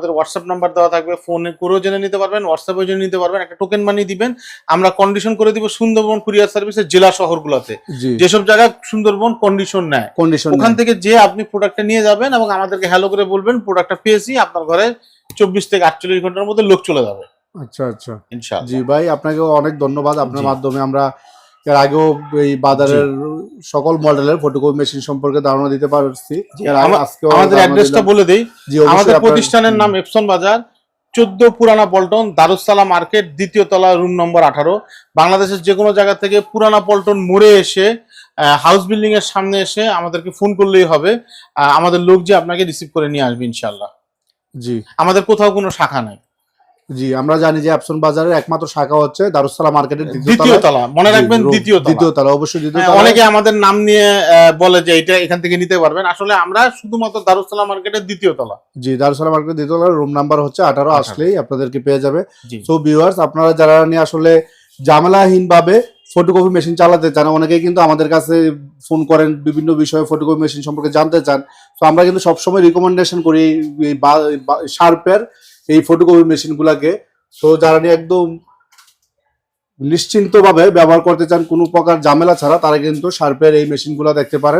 আমাদের WhatsApp number দেওয়া থাকবে ফোনে করেও জেনে নিতে পারবেন হোয়াটসঅ্যাপেও জেনে নিতে পারবেন একটা টোকেন মানি দিবেন। আমরা কন্ডিশন করে দিব সুন্দরবন কুরিয়ার সার্ভিসের জেলা শহরগুলোতে। যেসব জায়গা সুন্দরবন কন্ডিশন নেয় কন্ডিশন ওখান থেকে যে আপনি প্রোডাক্টটা নিয়ে যাবেন এবং আমাদেরকে হ্যালো করে বলবেন প্রোডাক্টটা পেয়েছি আপনার ঘরে চব্বিশ থেকে আটচল্লিশ ঘণ্টার মধ্যে লোক চলে যাবে। আচ্ছা আচ্ছা। জি ভাই আপনাকে অনেক ধন্যবাদ। আপনার মাধ্যমে আমরা এর আগেও এই বাজারের সকল মডেলের ফটোকপি মেশিন সম্পর্কে ধারণা দিতে পারছি। আমাদের অ্যাড্রেসটা বলে দেই। আমাদের প্রতিষ্ঠানের নাম এপসন বাজার চোদ্দ পুরানা পল্টন দারুসালাম মার্কেট দ্বিতীয় তলা রুম নম্বর আঠারো। বাংলাদেশের যে কোনো জায়গা থেকে পুরানা পল্টন মোড়ে এসে হাউস বিল্ডিং এর সামনে এসে আমাদেরকে ফোন করলেই হবে। আমাদের লোক যে আপনাকে রিসিভ করে নিয়ে আসবে ইনশাল্লাহ জি। আমাদের কোথাও কোনো শাখা নাই। জি আমরা জানি যে অ্যাপসন বাজারের একমাত্র শাখা হচ্ছে দারুসালাম মার্কেটের দ্বিতীয় তলা। মনে রাখবেন দ্বিতীয় দ্বিতীয় তলা। অবশ্যই দ্বিতীয় হ্যাঁ, তলা। অনেকে আমাদের নাম নিয়ে বলে যে এটা এখান থেকে নিতে পারবেন। আসলে আমরা শুধুমাত্র দারুসালাম মার্কেটের দ্বিতীয় তলা। জি দারুসালাম মার্কেটের দ্বিতীয় তলার রুম নাম্বার হচ্ছে আঠারো আসলেই আপনাদেরকে পেয়ে যাবে। সো ভিউয়ার্স আপনারা যারা নিয়ে আসলে ঝামেলাহীন ভাবে ফটোকপি মেশিন চালাতে চান অনেকেই কিন্তু আমাদের কাছে ফোন করেন বিভিন্ন বিষয়ে ফটোকপি মেশিন সম্পর্কে জানতে চান। তো আমরা কিন্তু সবসময় রিকমেন্ডেশন করি শার্পের এই ফটোকপি মেশিনগুলোকে সো যারা একদম নিশ্চিন্তভাবে ব্যবহার করতে চান কোনো প্রকার ঝামেলা ছাড়া, তারা কিন্তু শার্পের এই মেশিন মেশিনগুলো দেখতে পারেন।